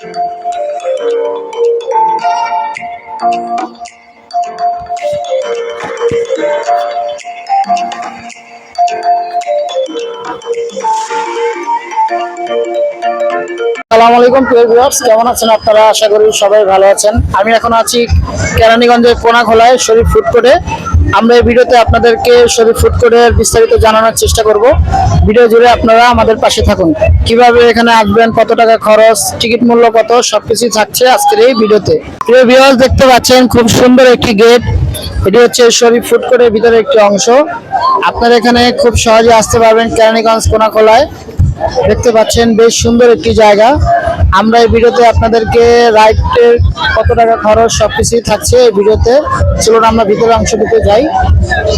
আসসালামু আলাইকুম, প্রিয় ভিউয়ার্স কেমন আছেন আপনারা? আশা করি সবাই ভালো আছেন। আমি এখন আছি কেরানীগঞ্জের কোনাখোলায় শরীফ ফুড কোর্টে আমরা এই ভিডিওতে আপনাদেরকে শরীফ ফুড কোর্টের বিস্তারিত জানানোর চেষ্টা করব। ভিডিও জুড়ে আপনারা আমাদের পাশে থাকুন। কীভাবে এখানে আসবেন, কত টাকা খরচ, টিকিট মূল্য কত, সবকিছুই থাকছে আজকের এই ভিডিওতে। প্রিয় ভিউয়ার্স দেখতে পাচ্ছেন খুব সুন্দর একটি গেট এটি হচ্ছে শরীফ ফুড কোর্টের ভিতরে একটি অংশ। আপনারা এখানে খুব সহজে আসতে পারবেন কেরানীগঞ্জ কোনাখোলায় দেখতে পাচ্ছেন বেশ সুন্দর একটি জায়গা। আমরা এই ভিডিওতে আপনাদেরকে রাইডের কত টাকা খরচ, সবকিছুই থাকছে এই ভিডিওতে। চলুন আমরা ভিতরের অংশটিতে যাই।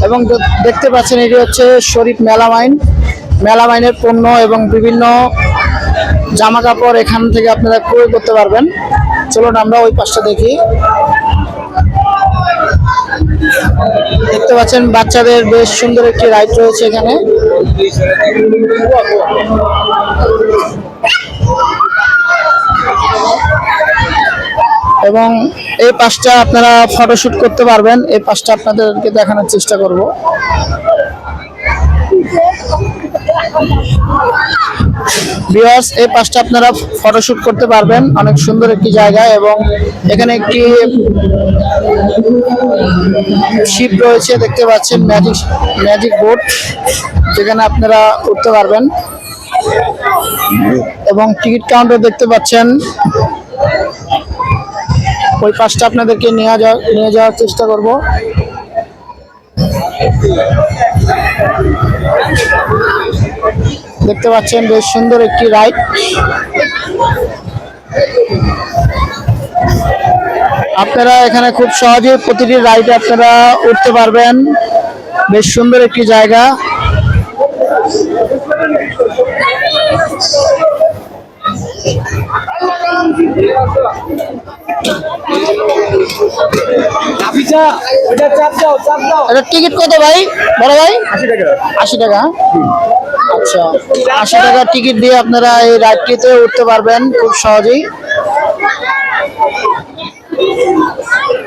এবং দেখতে পাচ্ছেন এটি হচ্ছে শরীফ মেলা মেলামাইন। মেলামাইনের পণ্য এবং বিভিন্ন জামা কাপড় এখান থেকে আপনারা ক্রয় করতে পারবেন। চলুন আমরা ওই পাশটা দেখি। দেখতে পাচ্ছেন, বাচ্চাদের বেশ সুন্দর একটি রাইড রয়েছে এখানে। এবং এই পাশটা আপনারা ফটোশুট করতে পারবেন। এই পাশটা আপনাদেরকে দেখানোর চেষ্টা করব। বিয়ার্স এই পাশটা আপনারা ফটোশুট করতে পারবেন। অনেক সুন্দর একটি জায়গা এবং এখানে একটি শিপ রয়েছে, দেখতে পাচ্ছেন ম্যাজিক ম্যাজিক বোট যেখানে আপনারা উঠতে পারবেন। এবং টিকিট কাউন্টার দেখতে পাচ্ছেন। ওই পাশটা আপনাদেরকে নিয়ে যাওয়া নিয়ে যাওয়ার চেষ্টা করব। দেখতে পাচ্ছেন বেশ সুন্দর একটি রাইড। আপনারা এখানে খুব সহজে প্রতিটি রাইডে আপনারা উঠতে পারবেন। বেশ সুন্দর একটি জায়গা। আপিসা ওটা চাপ দাও চাপ দাও। এটা টিকিট কত ভাই? বড় ভাই? আশি টাকা। আশি টাকা। আচ্ছা। আশি টাকা টিকিট দিয়ে আপনারা এই রাইডটিতে উঠতে পারবেন খুব সহজেই।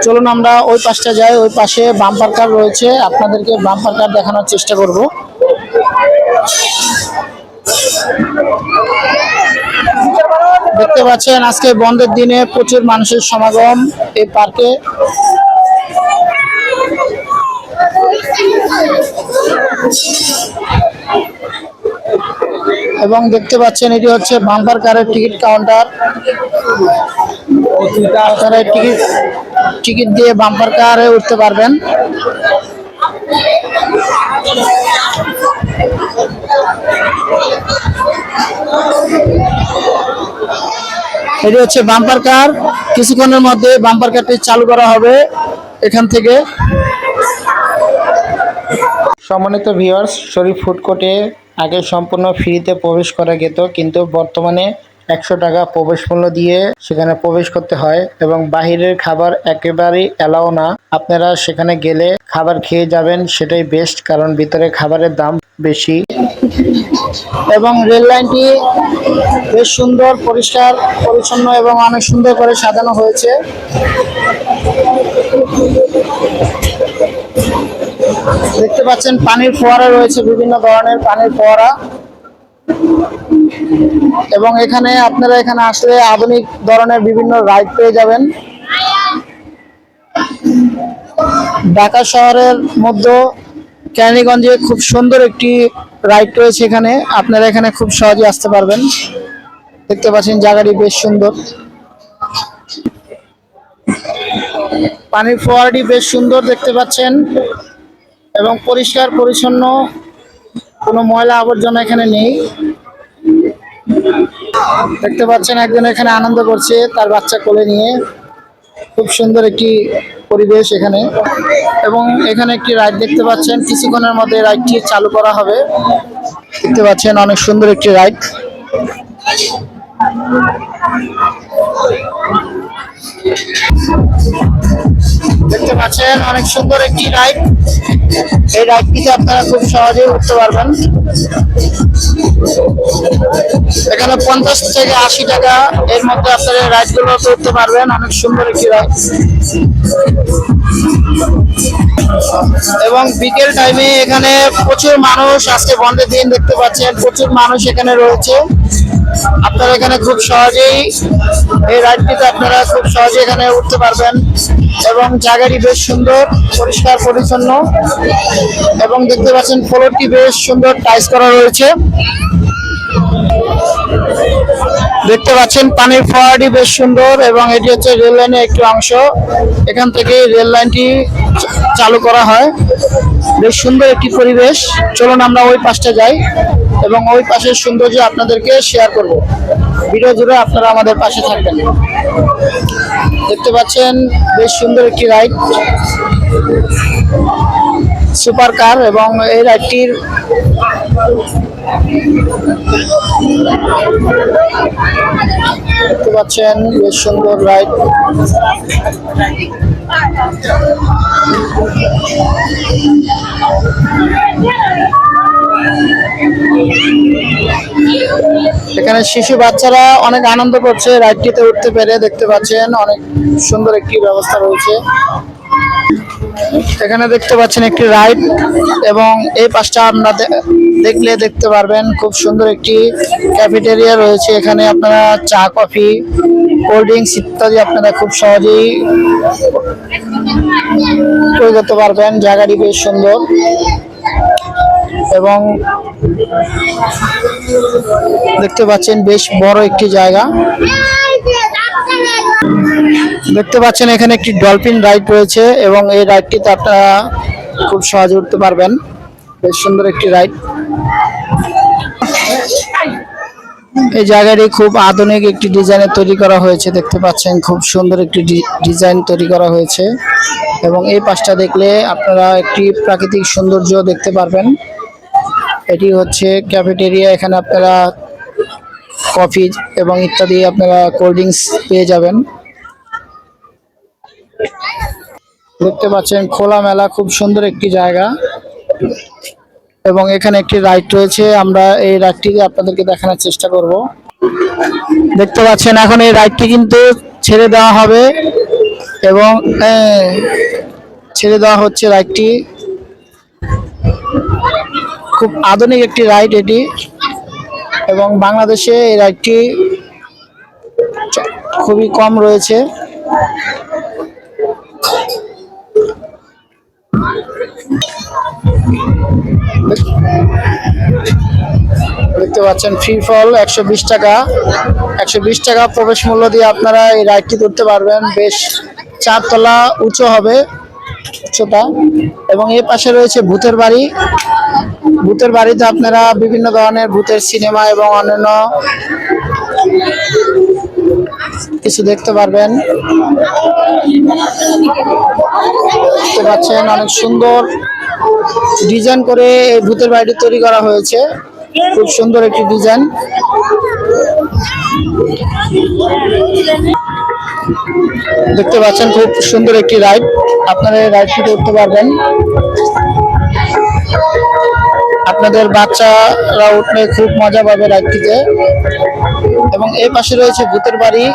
চলুন আমরা ওই পাশটা যাই, ওই পাশে বাম্পার কার রয়েছে। আপনাদেরকে বাম্পার কার দেখানোর চেষ্টা করব। দেখতে পাচ্ছেন, আজকে বন্ধের দিনে প্রচুর মানুষের সমাগম এই পার্কে। এবং দেখতে পাচ্ছেন এটি হচ্ছে বাম্পার কারের টিকিট কাউন্টার। টিকিট টিকিট দিয়ে বাম্পার কারে উঠতে পারবেন। এটি হচ্ছে বাম্পার কার। কিছুক্ষণের মধ্যে বাম্পার কারটি চালু করা হবে এখান থেকে। সম্মানিত ভিউয়ার্স শরীফ ফুড কোর্টে আগে সম্পূর্ণ ফ্রিতে প্রবেশ করা যেত, কিন্তু বর্তমানে একশো টাকা প্রবেশ মূল্য দিয়ে সেখানে প্রবেশ করতে হয় এবং বাহিরের খাবার একেবারেই এলাও না। আপনারা সেখানে গেলে খাবার খেয়ে যাবেন, সেটাই বেস্ট কারণ ভিতরে খাবারের দাম বেশি। এবং রেল লাইনটি বেশ সুন্দর, পরিষ্কার, পরিচ্ছন্ন এবং অনেক সুন্দর করে সাজানো হয়েছে। দেখতে পাচ্ছেন, পানির ফোয়ারা রয়েছে, বিভিন্ন ধরনের পানির ফোয়ারা। এবং এখানে আপনারা এখানে আসলে আধুনিক ধরনের বিভিন্ন রাইড পেয়ে যাবেন। ঢাকা শহরের মধ্যে কেরানীগঞ্জে খুব সুন্দর একটি রাইড রয়েছে এখানে। আপনারা এখানে খুব সহজে আসতে পারবেন। দেখতে পাচ্ছেন, জায়গাটি বেশ সুন্দর। পানির ফোয়ারাটি বেশ সুন্দর দেখতে পাচ্ছেন। এবং পরিষ্কার, পরিচ্ছন্ন কোনো ময়লা আবর্জনা এখানে নেই। দেখতে পাচ্ছেন একজন এখানে আনন্দ করছে তার বাচ্চা কোলে নিয়ে। খুব সুন্দর একটি পরিবেশ এখানে। এবং এখানে একটি রাইড দেখতে পাচ্ছেন, কিছুক্ষণের মধ্যে রাইডটি চালু করা হবে। দেখতে পাচ্ছেন অনেক সুন্দর একটি রাইড। দেখতে পাচ্ছেন, অনেক সুন্দর একটি রাইড এই রাইডটিতে আপনারা খুব সহজেই উঠতে পারবেন। এখানে পঞ্চাশ থেকে আশি টাকা এর মধ্যে আপনারা এই রাইডগুলো উঠতে পারবেন, অনেক সুন্দর একটি রাইড এবং বিকেল টাইমে এখানে প্রচুর মানুষ, আজকে বন্ধের দিন দেখতে পাচ্ছেন, প্রচুর মানুষ এখানে রয়েছে। আপনারা এখানে খুব সহজেই এই রাইডটিতে আপনারা খুব সহজে এখানে উঠতে পারবেন এবং জায়গাটি বেশ সুন্দর, পরিষ্কার, পরিচ্ছন্ন এবং দেখতে পাচ্ছেন ফ্লোরটি বেশ সুন্দর টাইস করা রয়েছে। দেখতে পাচ্ছেন পানির ফোয়ারাটি বেশ সুন্দর এবং এটি হচ্ছে রেল লাইনের একটি অংশ। এখান থেকে রেল লাইনটি চালু করা হয়। বেশ সুন্দর একটি পরিবেশ। চলুন আমরা ওই পাশটা যাই। এবং ওই পাশের সৌন্দর্য আপনাদেরকে শেয়ার করব। ভিডিও জুড়ে আপনারা আমাদের পাশে থাকবেন। দেখতে পাচ্ছেন, বেশ সুন্দর একটি রাইড সুপার কার এবং এই রাইডটির দেখতে পাচ্ছেন, বেশ সুন্দর রাইড এখানে শিশু বাচ্চারা অনেক আনন্দ করছে, রাইডটিতে উঠতে পেরে দেখতে পাচ্ছেন অনেক সুন্দর একটি ব্যবস্থা রয়েছে। এখানে দেখতে পাচ্ছেন একটি রাইড এবং এই পাশটা আপনারা দেখলে দেখতে পারবেন খুব সুন্দর একটি ক্যাফেটেরিয়া রয়েছে। এখানে আপনারা চা, কফি, কোল্ড ড্রিঙ্কস ইত্যাদি আপনারা খুব সহজেই ক্রয় করতে পারবেন। জায়গাটি বেশ সুন্দর। এবং দেখতে পাচ্ছেন বেশ বড় একটি জায়গা। দেখতে পাচ্ছেন এখানে একটি ডলফিন রাইড রয়েছে এবং এই রাইডটিতে আপনারা খুব সহজে উঠতে পারবেন। বেশ সুন্দর একটি রাইড। এই জায়গাটি খুব আধুনিক একটি ডিজাইনে তৈরি করা হয়েছে, দেখতে পাচ্ছেন খুব সুন্দর একটি ডিজাইন তৈরি করা হয়েছে। এবং এই পাশটা দেখলে আপনারা একটি প্রাকৃতিক সৌন্দর্য দেখতে পারবেন। এটি হচ্ছে ক্যাফেটেরিয়া এখানে আপনারা কফি এবং ইত্যাদি আপনারা কোল্ড ড্রিঙ্কস পেয়ে যাবেন। দেখতে পাচ্ছেন খোলামেলা খুব সুন্দর একটি জায়গা। এবং এখানে একটি রাইড রয়েছে আমরা এই রাইডটি আপনাদেরকে দেখানোর চেষ্টা করব। দেখতে পাচ্ছেন এখন এই রাইডটি কিন্তু ছেড়ে দেওয়া হবে এবং আহ, ছেড়ে দেওয়া হচ্ছে রাইডটি খুব আধুনিক একটি রাইড এটি এবং বাংলাদেশে এই রাইডটি খুবই কম রয়েছে। দেখতে পাচ্ছেন ফ্রি ফল একশো বিশ টাকা। একশো বিশ টাকা প্রবেশ মূল্য দিয়ে আপনারা এই রাইডটি করতে পারবেন। বেশ চারতলা উঁচু হবে উচ্চতা। এবং এর পাশে রয়েছে ভূতের বাড়ি। ভূতের বাড়িতে আপনারা বিভিন্ন ধরনের ভূতের সিনেমা এবং অন্যান্য কিছু দেখতে পারবেন। দেখতে পাচ্ছেন অনেক সুন্দর ডিজাইন করে এই ভূতের বাড়িটি তৈরি করা হয়েছে। খুব সুন্দর একটি ডিজাইন। দেখতে পাচ্ছেন খুব সুন্দর একটি রাইড। আপনারা এই রাইডটি করতে পারবেন। আপনাদের বাচ্চারা উঠলে খুব মজা পাবে রাইডটিতে এবং এই পাশে রয়েছে ভূতের বাড়ি।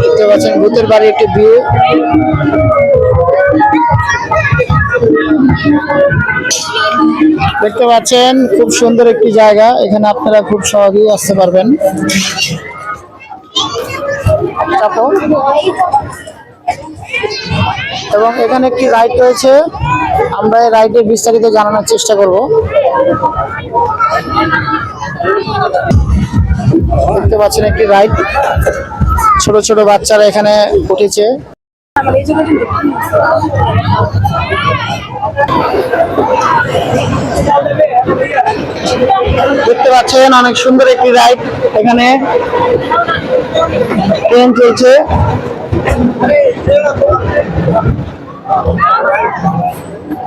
দেখতে পাচ্ছেন ভূতের বাড়ি একটি ভিউ দেখতে পাচ্ছেন খুব সুন্দর একটি জায়গা। এখানে আপনারা খুব সহজেই আসতে পারবেন। এবং এখানে একটি রাইড রয়েছে। আমরা এই রাইডের বিস্তারিত জানানোর চেষ্টা করব। দেখতে পাচ্ছেন একটি রাইড। ছোট ছোট বাচ্চারা এখানে উঠেছে। দেখতে পাচ্ছেন অনেক সুন্দর একটি রাইড। এখানে ট্রেন চলছে।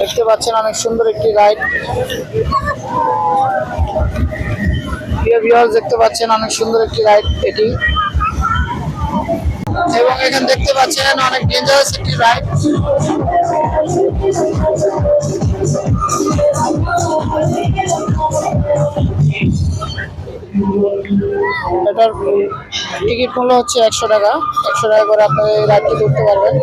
দেখতে পাচ্ছেন অনেক সুন্দর একটি রাইড। দেখতে পাচ্ছেন অনেক সুন্দর একটি রাইড এটি। এবং এখানে দেখতে পাচ্ছেন অনেক ডেঞ্জারাস একটি রাইড। এটার টিকিট মূল্য হচ্ছে একশো টাকা। একশো টাকা করে আপনি এই রাইডটি করতে পারবেন।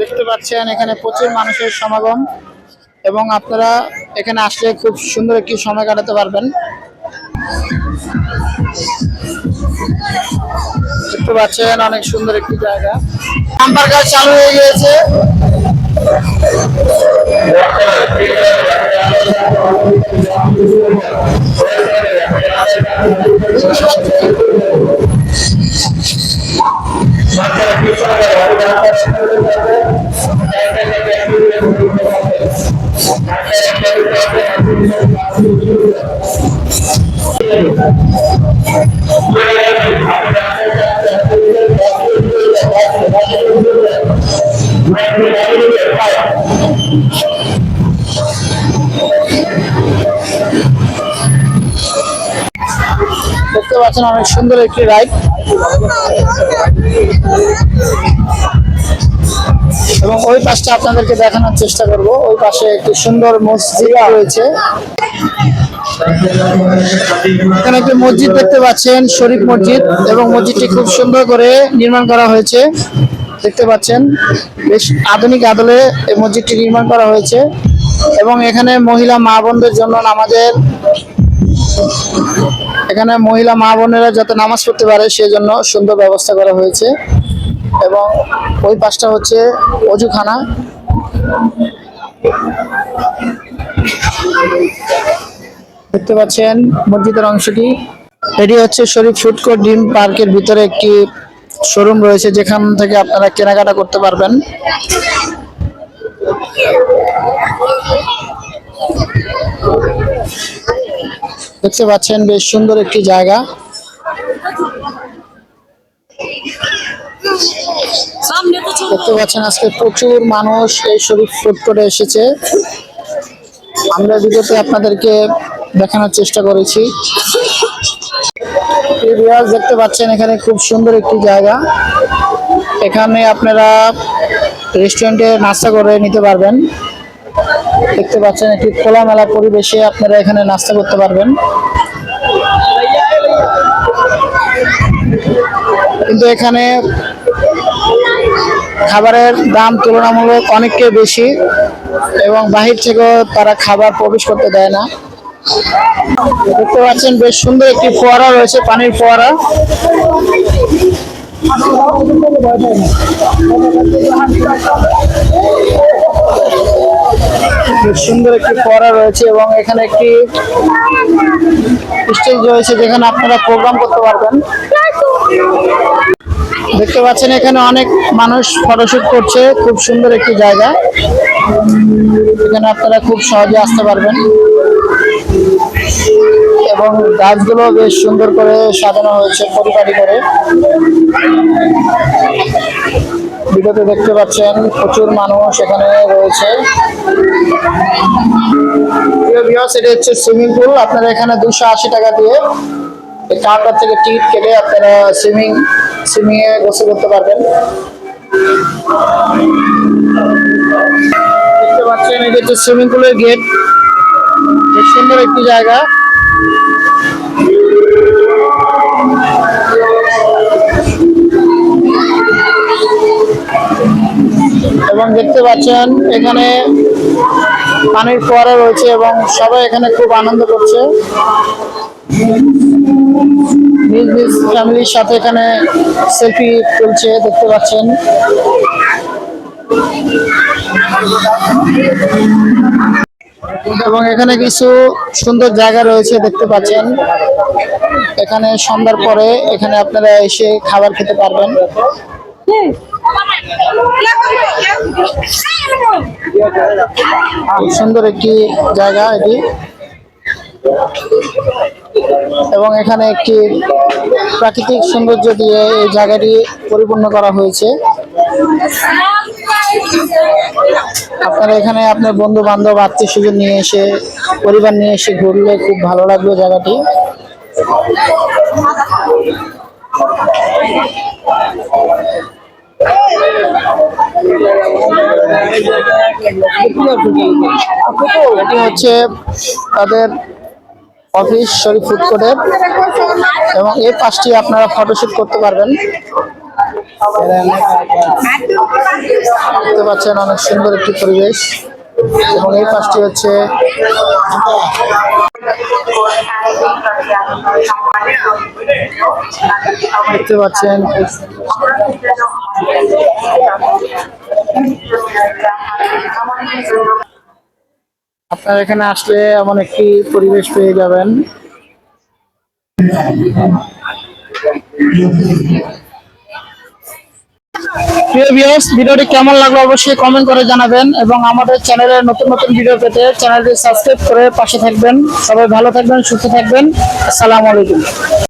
দেখতে পাচ্ছেন, এখানে প্রচুর মানুষের সমাগম এবং আপনারা এখানে আসলে খুব সুন্দর একটি সময় কাটাতে পারবেন। দেখতে পাচ্ছেন অনেক সুন্দর একটি জায়গা। নাম্বার কাজ চালু হয়ে গিয়েছে। দেখতে পাচ্ছেন অনেক সুন্দর একটি রাইড এবং ওই পাশটা আপনাদেরকে দেখানোর চেষ্টা করব। ওই পাশে একটি সুন্দর মসজিদ রয়েছে। এখানে একটি মসজিদ দেখতে পাচ্ছেন, শরীফ মসজিদ এবং মসজিদটি খুব সুন্দর করে নির্মাণ করা হয়েছে। দেখতে পাচ্ছেন, বেশ আধুনিক আদলে এই মসজিদটি নির্মাণ করা হয়েছে এবং এখানে মহিলা মা বোনদের জন্য নামাজের এখানে মহিলা মা বোনেরা যাতে নামাজ পড়তে পারে, সেজন্য সুন্দর ব্যবস্থা করা হয়েছে। এবং ওই পাশটা হচ্ছে অজুখানা। দেখতে পাচ্ছেন মসজিদের অংশটি। এটি হচ্ছে শরীফ ফুড ডিম পার্কের ভিতরে একটি শোরুম রয়েছে, যেখান থেকে আপনারা কেনাকাটা করতে পারবেন। দেখতে পাচ্ছেন বেশ সুন্দর একটি জায়গা। দেখতে পাচ্ছেন আজকে প্রচুর মানুষ এই শরীফ ফুড করে এসেছে। আমরা ভিডিওতে আপনাদেরকে দেখানোর চেষ্টা করেছি। দেখতে পাচ্ছেন, এখানে খুব সুন্দর একটি জায়গা। এখানে আপনারা রেস্টুরেন্টে নাস্তা করে নিতে পারবেন। দেখতে পাচ্ছেন একটি খোলামেলা পরিবেশে আপনারা এখানে নাস্তা করতে পারবেন। কিন্তু এখানে খাবারের দাম তুলনামূলক অনেককে বেশি এবং বাহির থেকেও তারা খাবার প্রবেশ করতে দেয় না। দেখতে পাচ্ছেন বেশ সুন্দর একটি ফোয়ারা রয়েছে, পানির ফোয়ারা। সুন্দর একটি ফোয়ারা রয়েছে এবং এখানে একটি স্টেজ রয়েছে যেখানে আপনারা প্রোগ্রাম করতে পারবেন। দেখতে পাচ্ছেন এখানে অনেক মানুষ ফটোশুট করছে, খুব সুন্দর একটি জায়গা। এখানে আপনারা খুব সহজে আসতে পারবেন। এবং গাছগুলো বেশ সুন্দর করে সাজানো হয়েছে, পরিপাটি করে। ভিডিওতে দেখতে পাচ্ছেন প্রচুর মানুষ এখানে রয়েছে। এটা হচ্ছে সুইমিং পুল আপনারা এখানে দুশো টাকা দিয়ে এই কাউন্টার থেকে টিকিট কেটে আপনারা সুইমিং সুইমিং এ গোসল করতে পারবেন। দেখতে পাচ্ছেন এটা হচ্ছে সুইমিং পুলের গেট। বেশ সুন্দর একটি জায়গা। এবং দেখতে পাচ্ছেন, এখানে পানির ফোয়ারা রয়েছে এবং সবাই এখানে খুব আনন্দ করছে। নিজ নিজ ফ্যামিলির সাথে এখানে সেলফি তুলছে, দেখতে পাচ্ছেন। এবং এখানে কিছু সুন্দর জায়গা রয়েছে, দেখতে পাচ্ছেন। এখানে সন্ধ্যার পরে এখানে আপনারা এসে খাবার খেতে পারবেন। সুন্দর একটি জায়গা এটি। এবং এখানে একটি প্রাকৃতিক সৌন্দর্য দিয়ে এই জায়গাটি পরিপূর্ণ করা হয়েছে। আপনারা এখানে আপনার বন্ধু বান্ধব আত্মীয় স্বজন নিয়ে এসে পরিবার নিয়ে এসে ঘুরলে খুব ভালো লাগবে জায়গাটি। এটি হচ্ছে তাদের অফিস শরীফ ফুড এবং এই পাশটি আপনারা ফটোশুট করতে পারবেন। দেখতে পাচ্ছেন অনেক সুন্দর একটি পরিবেশ। এবং এই পাশটি হচ্ছে দেখতে পাচ্ছেন আপনারা এখানে আসলে এমন একটি পরিবেশ পেয়ে যাবেন। প্রিয় ভিডিওটি কেমন লাগল অবশ্যই কমেন্ট করে জানাবেন এবং আমাদের চ্যানেলের নতুন নতুন ভিডিও পেতে চ্যানেলটি সাবস্ক্রাইব করে পাশে থাকবেন। সবাই ভালো থাকবেন, সুস্থ থাকবেন। আসসালামু আলাইকুম।